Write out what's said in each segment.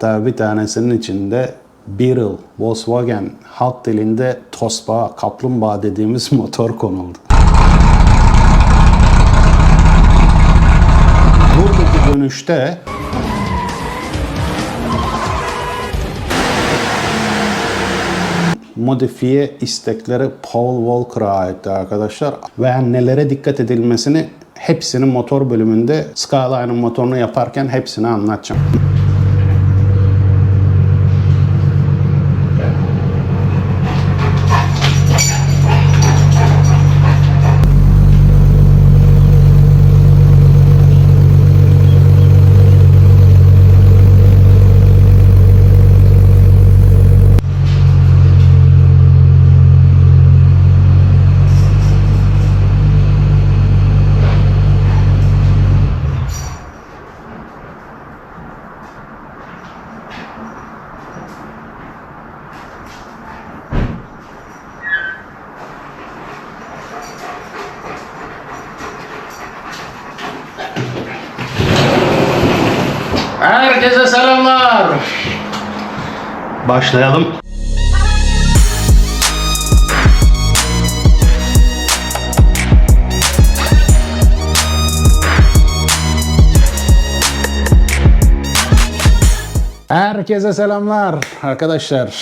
Hatta bir tanesinin içinde Beetle, Volkswagen halk dilinde tosbağa, kaplumbağa dediğimiz motor konuldu. Buradaki dönüşte modifiye istekleri Paul Walker'a aitti arkadaşlar. Ve nelere dikkat edilmesini hepsini motor bölümünde Skyline'ın motorunu yaparken hepsini anlatacağım. Herkese selamlar. Başlayalım. Herkese selamlar arkadaşlar.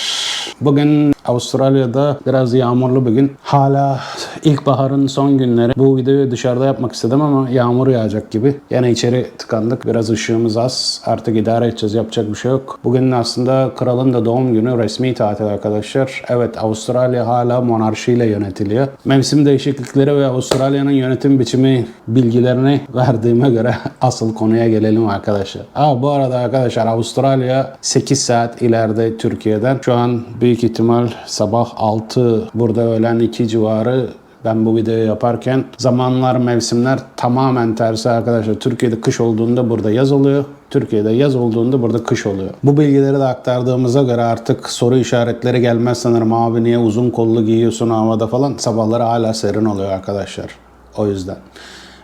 Bugün Avustralya'da biraz yağmurlu bir gün. Hala ilkbaharın son günleri. Bu videoyu dışarıda yapmak istedim ama yağmur yağacak gibi. Yine içeri tıkandık. Biraz ışığımız az. Artık idare edeceğiz. Yapacak bir şey yok. Bugün aslında kralın da doğum günü. Resmi tatil arkadaşlar. Evet Avustralya hala monarşiyle yönetiliyor. Mevsim değişiklikleri ve Avustralya'nın yönetim biçimi bilgilerini verdiğime göre asıl konuya gelelim arkadaşlar. Aa, bu arada arkadaşlar Avustralya 8 saat ileride Türkiye'den. Şu an büyük ihtimal sabah 6 burada öğlen 2 civarı ben bu videoyu yaparken zamanlar, mevsimler tamamen tersi arkadaşlar. Türkiye'de kış olduğunda burada yaz oluyor. Türkiye'de yaz olduğunda burada kış oluyor. Bu bilgileri de aktardığımıza göre artık soru işaretleri gelmez sanırım. Abi niye uzun kollu giyiyorsun havada falan. Sabahları hala serin oluyor arkadaşlar. O yüzden.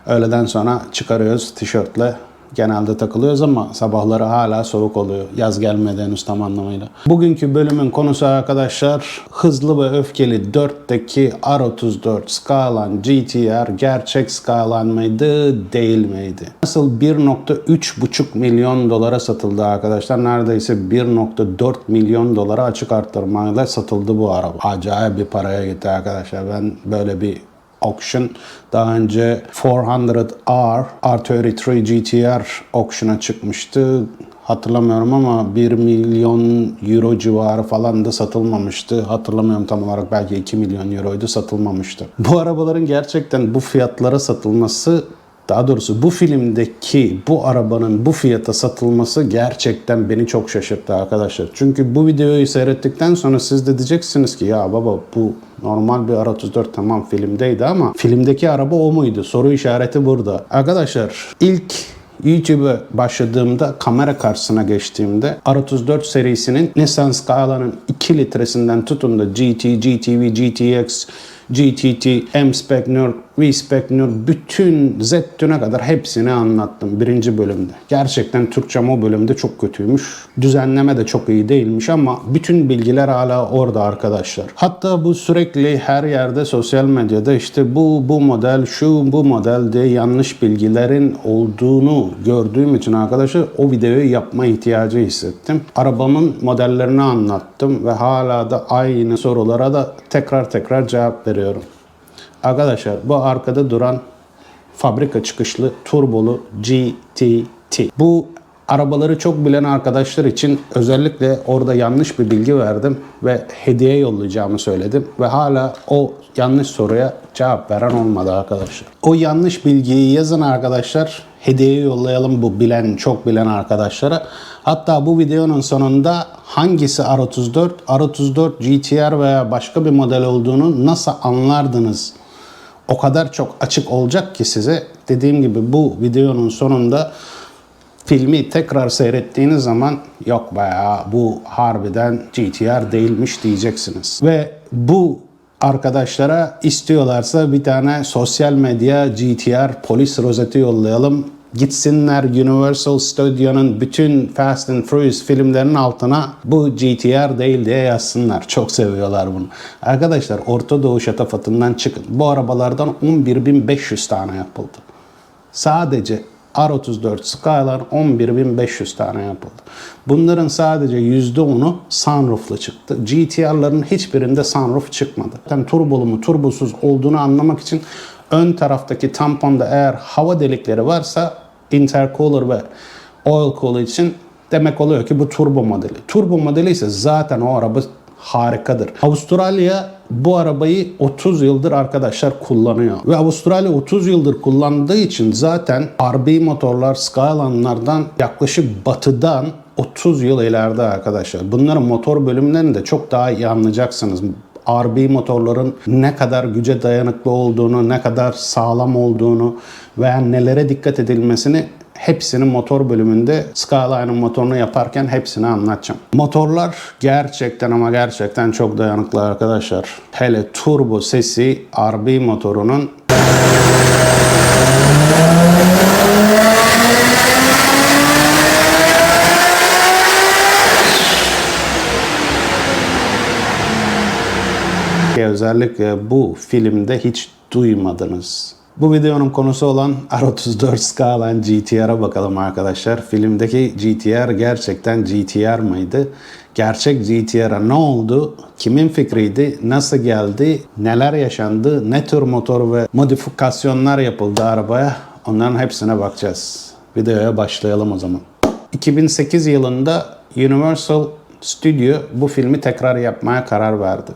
Öğleden sonra çıkarıyoruz tişörtle genelde takılıyoruz ama sabahları hala soğuk oluyor. Yaz gelmedi henüz tam anlamıyla. Bugünkü bölümün konusu arkadaşlar hızlı ve öfkeli 4'teki R34 Skyline GTR gerçek Skyline mıydı değil miydi? Nasıl 1.3,5 milyon dolara satıldı arkadaşlar. Neredeyse 1.4 milyon dolara açık arttırmayla satıldı bu araba. Acayip bir paraya gitti arkadaşlar. Ben böyle bir auction. Daha önce 400R R33 GTR auction'a çıkmıştı. Hatırlamıyorum ama 1 milyon euro civarı falan da satılmamıştı. Hatırlamıyorum tam olarak belki 2 milyon euroydu satılmamıştı. Bu arabaların gerçekten bu fiyatlara satılması daha doğrusu bu filmdeki bu arabanın bu fiyata satılması gerçekten beni çok şaşırttı arkadaşlar. Çünkü bu videoyu seyrettikten sonra siz de diyeceksiniz ki ya baba bu normal bir R34 tamam filmdeydi ama filmdeki araba o muydu? Soru işareti burada. Arkadaşlar ilk YouTube'a başladığımda kamera karşısına geçtiğimde R34 serisinin Nissan Skyline'ın 2 litresinden tutun da GT, GTV, GTX, GTT, M-Spec Nur, V-Spec Nur bütün Z-Tüne kadar hepsini anlattım birinci bölümde. Gerçekten Türkçem o bölümde çok kötüymüş. Düzenleme de çok iyi değilmiş ama bütün bilgiler hala orada arkadaşlar. Hatta bu sürekli her yerde sosyal medyada işte bu bu model şu bu model diye yanlış bilgilerin olduğunu gördüğüm için arkadaşlar o videoyu yapma ihtiyacı hissettim. Arabamın modellerini anlattım ve hala da aynı sorulara da tekrar tekrar cevap veriyorum. Arkadaşlar bu arkada duran fabrika çıkışlı turbolu GTT. Bu arabaları çok bilen arkadaşlar için özellikle orada yanlış bir bilgi verdim ve hediye yollayacağımı söyledim ve hala o yanlış soruya cevap veren olmadı arkadaşlar. O yanlış bilgiyi yazın arkadaşlar. Hediye yollayalım bu bilen, çok bilen arkadaşlara. Hatta bu videonun sonunda hangisi R34, R34 GTR veya başka bir model olduğunu nasıl anlardınız? O kadar çok açık olacak ki size. Dediğim gibi bu videonun sonunda filmi tekrar seyrettiğiniz zaman yok bayağı bu harbiden GTR değilmiş diyeceksiniz. Ve bu arkadaşlara istiyorlarsa bir tane sosyal medya GTR polis rozeti yollayalım. gitsinler Universal Studio'nun bütün Fast and Furious filmlerinin altına bu GTR değil diye yazsınlar. Çok seviyorlar bunu. Arkadaşlar Orta Doğu şatafatından çıkın. Bu arabalardan 11.500 tane yapıldı. Sadece R34 Skyline 11.500 tane yapıldı. Bunların sadece %10'u sunrooflu çıktı. GTR'ların hiçbirinde sunroof çıkmadı. Zaten turbolu mu turbosuz olduğunu anlamak için ön taraftaki tamponda eğer hava delikleri varsa intercooler ve oil cooler için demek oluyor ki bu turbo modeli. Turbo modeli ise zaten o araba harikadır. Avustralya bu arabayı 30 yıldır arkadaşlar kullanıyor. Ve Avustralya 30 yıldır kullandığı için zaten RB motorlar Skyline'lardan yaklaşık batıdan 30 yıl ileride arkadaşlar. Bunların motor bölümlerini de çok daha iyi anlayacaksınız. RB motorların ne kadar güce dayanıklı olduğunu, ne kadar sağlam olduğunu veya nelere dikkat edilmesini hepsinin motor bölümünde Skyline'ın motorunu yaparken hepsini anlatacağım. Motorlar gerçekten ama gerçekten çok dayanıklı arkadaşlar. Hele turbo sesi RB motorunun özellikle bu filmde hiç duymadınız. Bu videonun konusu olan R34 Skyline GTR'a bakalım arkadaşlar. Filmdeki GTR gerçekten GTR mıydı? Gerçek GTR'a ne oldu? Kimin fikriydi? Nasıl geldi? Neler yaşandı? Ne tür motor ve modifikasyonlar yapıldı arabaya? Onların hepsine bakacağız. Videoya başlayalım o zaman. 2008 yılında Universal Studio bu filmi tekrar yapmaya karar verdi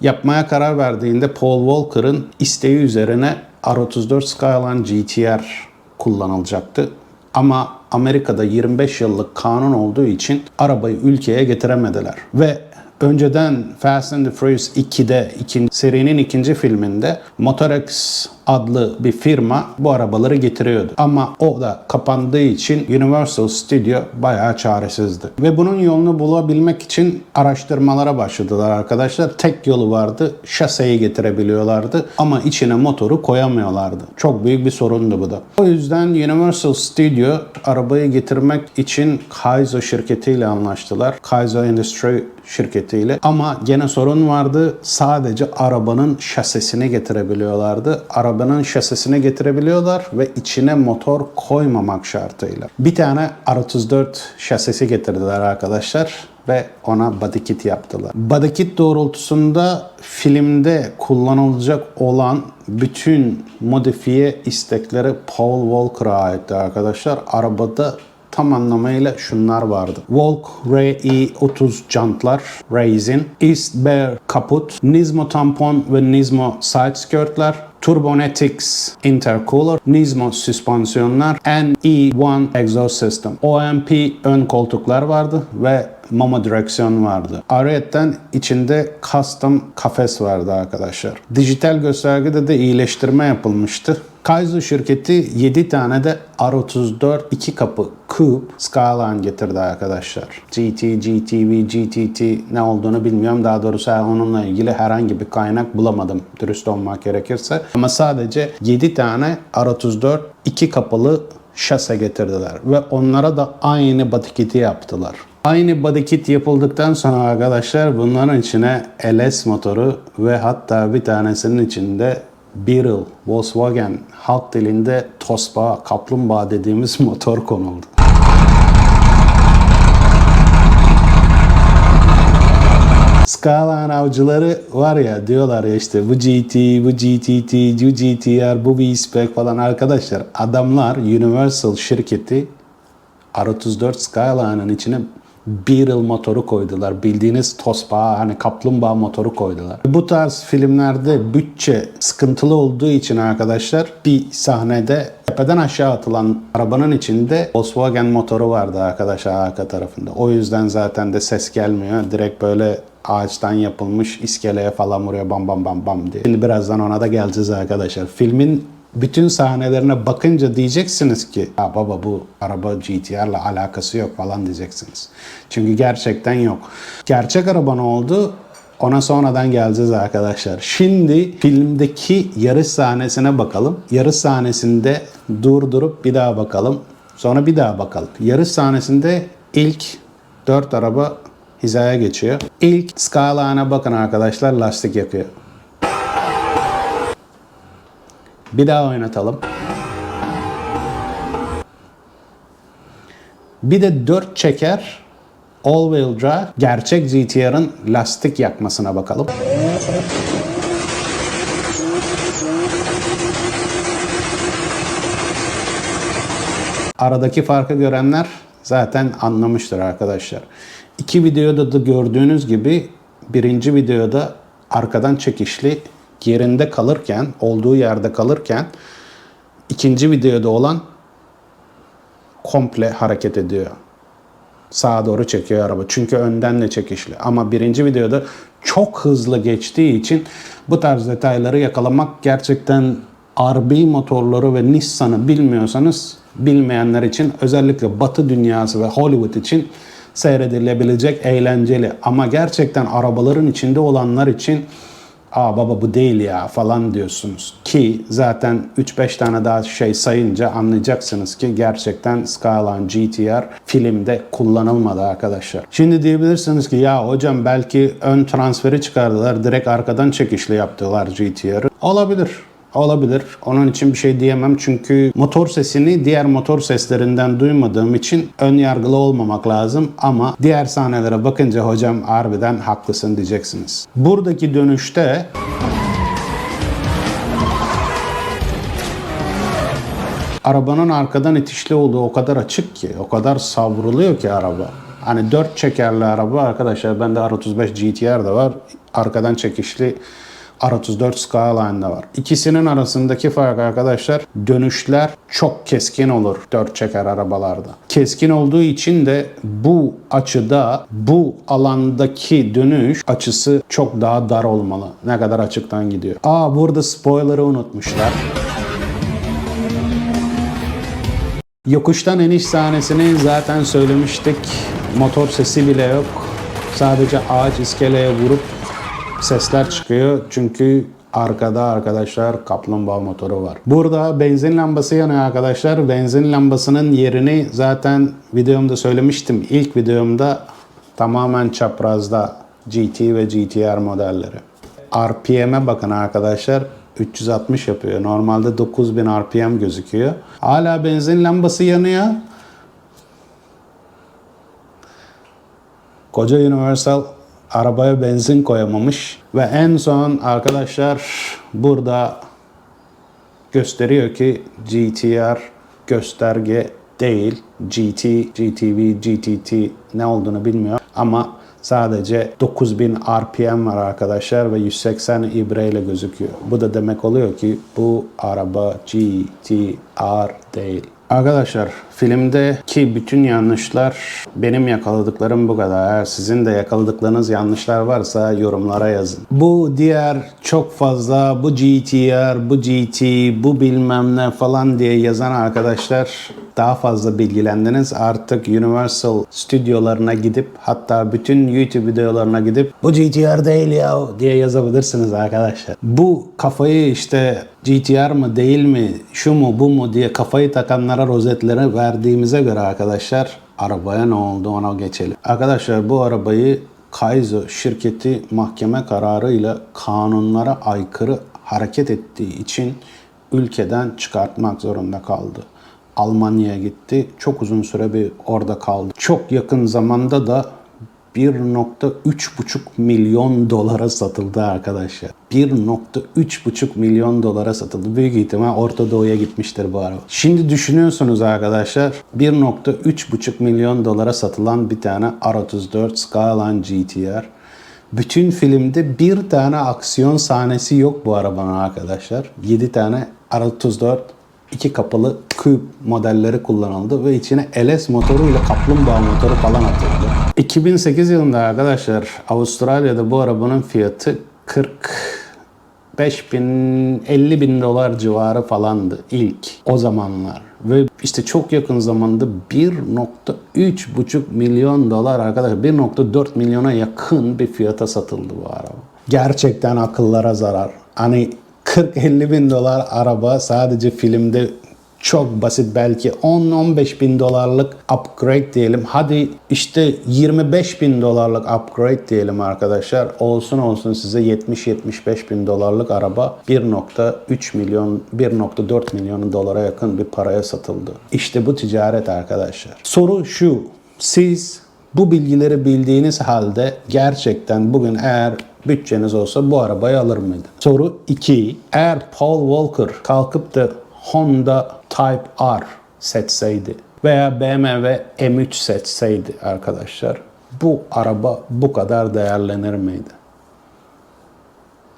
yapmaya karar verdiğinde Paul Walker'ın isteği üzerine R34 Skyline GTR kullanılacaktı. Ama Amerika'da 25 yıllık kanun olduğu için arabayı ülkeye getiremediler. Ve önceden Fast and the Furious 2'de ikinci, serinin ikinci filminde Motorex adlı bir firma bu arabaları getiriyordu. Ama o da kapandığı için Universal Studio bayağı çaresizdi. Ve bunun yolunu bulabilmek için araştırmalara başladılar arkadaşlar. Tek yolu vardı. Şaseyi getirebiliyorlardı ama içine motoru koyamıyorlardı. Çok büyük bir sorundu bu da. O yüzden Universal Studio arabayı getirmek için Kaizo şirketiyle anlaştılar. Kaizo Industry şirketiyle. Ama gene sorun vardı. Sadece arabanın şasisini getirebiliyorlardı. Arabanın şasisini getirebiliyorlar ve içine motor koymamak şartıyla. Bir tane R34 şasisi getirdiler arkadaşlar ve ona body kit yaptılar. Body kit doğrultusunda filmde kullanılacak olan bütün modifiye istekleri Paul Walker'a aitti arkadaşlar. Arabada tam anlamıyla şunlar vardı. Volk RE30 jantlar, Raisin, East Bear kaput, Nismo tampon ve Nismo side skirtler, Turbonetics intercooler, Nismo süspansiyonlar, NE1 exhaust system, OMP ön koltuklar vardı ve Mama direksiyon vardı. Ayrıca içinde custom kafes vardı arkadaşlar. Dijital göstergede de iyileştirme yapılmıştı. Kaizo şirketi 7 tane de R34 iki kapı Coupe Skyline getirdi arkadaşlar. GT, GTV, GTT ne olduğunu bilmiyorum. Daha doğrusu onunla ilgili herhangi bir kaynak bulamadım dürüst olmak gerekirse. Ama sadece 7 tane R34 iki kapılı şase getirdiler ve onlara da aynı body kit'i yaptılar. Aynı body kit yapıldıktan sonra arkadaşlar bunların içine LS motoru ve hatta bir tanesinin içinde Beetle, Volkswagen halk dilinde tosbağa, kaplumbağa dediğimiz motor konuldu. Skyline avcıları var ya diyorlar ya işte bu GT, bu GTT, bu GTR, bu V-Spec falan arkadaşlar. Adamlar Universal şirketi R34 Skyline'ın içine Beetle motoru koydular. Bildiğiniz tosbağa hani kaplumbağa motoru koydular. Bu tarz filmlerde bütçe sıkıntılı olduğu için arkadaşlar bir sahnede tepeden aşağı atılan arabanın içinde Volkswagen motoru vardı arkadaşlar arka tarafında. O yüzden zaten de ses gelmiyor. Direkt böyle ağaçtan yapılmış iskeleye falan vuruyor bam bam bam bam diye. Şimdi birazdan ona da geleceğiz arkadaşlar. Filmin bütün sahnelerine bakınca diyeceksiniz ki ya baba bu araba GTR'la alakası yok falan diyeceksiniz. Çünkü gerçekten yok. Gerçek araba ne oldu? Ona sonradan geleceğiz arkadaşlar. Şimdi filmdeki yarış sahnesine bakalım. Yarış sahnesinde durdurup bir daha bakalım. Sonra bir daha bakalım. Yarış sahnesinde ilk 4 araba hizaya geçiyor. İlk Skyline'a bakın arkadaşlar lastik yakıyor. Bir daha oynatalım. Bir de 4 çeker all wheel drive gerçek GTR'ın lastik yakmasına bakalım. Aradaki farkı görenler zaten anlamıştır arkadaşlar. İki videoda da gördüğünüz gibi birinci videoda arkadan çekişli yerinde kalırken, olduğu yerde kalırken ikinci videoda olan komple hareket ediyor. Sağa doğru çekiyor araba. Çünkü önden de çekişli. Ama birinci videoda çok hızlı geçtiği için bu tarz detayları yakalamak gerçekten RB motorları ve Nissan'ı bilmiyorsanız bilmeyenler için özellikle Batı dünyası ve Hollywood için seyredilebilecek eğlenceli ama gerçekten arabaların içinde olanlar için aa baba bu değil ya falan diyorsunuz. Ki zaten 3-5 tane daha şey sayınca anlayacaksınız ki gerçekten Skyline GTR filmde kullanılmadı arkadaşlar. Şimdi diyebilirsiniz ki ya hocam belki ön transferi çıkardılar direkt arkadan çekişli yaptılar GTR'ı. Olabilir. Olabilir. Onun için bir şey diyemem çünkü motor sesini diğer motor seslerinden duymadığım için ön yargılı olmamak lazım ama diğer sahnelere bakınca hocam harbiden haklısın diyeceksiniz. Buradaki dönüşte arabanın arkadan itişli olduğu o kadar açık ki, o kadar savruluyor ki araba. Hani dört çekerli araba arkadaşlar bende R35 GTR de var. Arkadan çekişli R34 Skyline'da var. İkisinin arasındaki fark arkadaşlar dönüşler çok keskin olur dört çeker arabalarda. Keskin olduğu için de bu açıda bu alandaki dönüş açısı çok daha dar olmalı. Ne kadar açıktan gidiyor. Aa burada spoiler'ı unutmuşlar. Yokuştan iniş sahnesini zaten söylemiştik. Motor sesi bile yok. Sadece ağaç iskeleye vurup sesler çıkıyor. Çünkü arkada arkadaşlar kaplumbağa motoru var. Burada benzin lambası yanıyor arkadaşlar. Benzin lambasının yerini zaten videomda söylemiştim. İlk videomda tamamen çaprazda GT ve GTR modelleri. RPM'e bakın arkadaşlar. 360 yapıyor. Normalde 9000 RPM gözüküyor. Hala benzin lambası yanıyor. Koca Universal arabaya benzin koyamamış ve en son arkadaşlar burada gösteriyor ki GTR gösterge değil. GT, GTV, GTT ne olduğunu bilmiyor ama sadece 9000 RPM var arkadaşlar ve 180 ibreyle gözüküyor. Bu da demek oluyor ki bu araba GTR değil. Arkadaşlar filmdeki bütün yanlışlar benim yakaladıklarım bu kadar. Eğer sizin de yakaladıklarınız yanlışlar varsa yorumlara yazın. Bu diğer çok fazla bu GTR, bu GT, bu bilmem ne falan diye yazan arkadaşlar daha fazla bilgilendiniz. Artık Universal stüdyolarına gidip hatta bütün YouTube videolarına gidip bu GTR değil ya diye yazabilirsiniz arkadaşlar. Bu kafayı işte GTR mı değil mi şu mu bu mu diye kafayı takanlara rozetleri verdiğimize göre arkadaşlar arabaya ne oldu ona geçelim. Arkadaşlar bu arabayı Kaizo şirketi mahkeme kararıyla kanunlara aykırı hareket ettiği için ülkeden çıkartmak zorunda kaldı. Almanya'ya gitti. Çok uzun süre bir orada kaldı. Çok yakın zamanda da 1.3,5 milyon dolara satıldı arkadaşlar. 1.3,5 milyon dolara satıldı. Büyük ihtimal Orta Doğu'ya gitmiştir bu araba. Şimdi düşünüyorsunuz arkadaşlar 1.3,5 milyon dolara satılan bir tane R34 Skyline GTR. Bütün filmde bir tane aksiyon sahnesi yok bu arabanın arkadaşlar. 7 tane R34 iki kapılı Cube modelleri kullanıldı ve içine LS motoruyla kaplumbağa motoru falan atıldı. 2008 yılında arkadaşlar Avustralya'da bu arabanın fiyatı 40 45 bin 50 bin dolar civarı falandı ilk o zamanlar. Ve işte çok yakın zamanda 1.3,5 milyon dolar arkadaşlar 1.4 milyona yakın bir fiyata satıldı bu araba. Gerçekten akıllara zarar. Hani 40-50 bin dolar araba sadece filmde çok basit belki 10-15 bin dolarlık upgrade diyelim. Hadi işte 25 bin dolarlık upgrade diyelim arkadaşlar. Olsun olsun size 70-75 bin dolarlık araba 1.3 milyon 1.4 milyon dolara yakın bir paraya satıldı. İşte bu ticaret arkadaşlar. Soru şu. Siz bu bilgileri bildiğiniz halde gerçekten bugün eğer bütçeniz olsa bu arabayı alır mıydın? Soru 2. Eğer Paul Walker kalkıp da Honda Type R seçseydi veya BMW M3 seçseydi arkadaşlar bu araba bu kadar değerlenir miydi?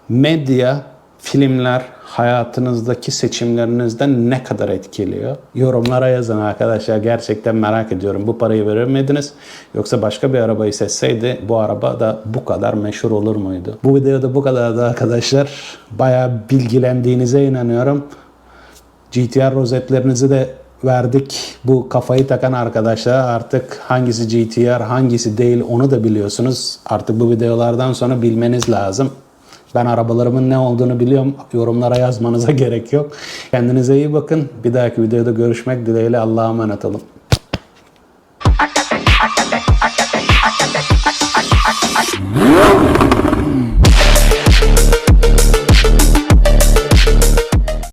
Medya, filmler hayatınızdaki seçimlerinizden ne kadar etkiliyor? Yorumlara yazın arkadaşlar. Gerçekten merak ediyorum. Bu parayı verir miydiniz? Yoksa başka bir arabayı seçseydi bu araba da bu kadar meşhur olur muydu? Bu videoda bu kadar da arkadaşlar. Bayağı bilgilendiğinize inanıyorum. GTR rozetlerinizi de verdik. Bu kafayı takan arkadaşlar artık hangisi GTR hangisi değil onu da biliyorsunuz. Artık bu videolardan sonra bilmeniz lazım. Ben arabalarımın ne olduğunu biliyorum. Yorumlara yazmanıza gerek yok. Kendinize iyi bakın. Bir dahaki videoda görüşmek dileğiyle Allah'a emanet olun.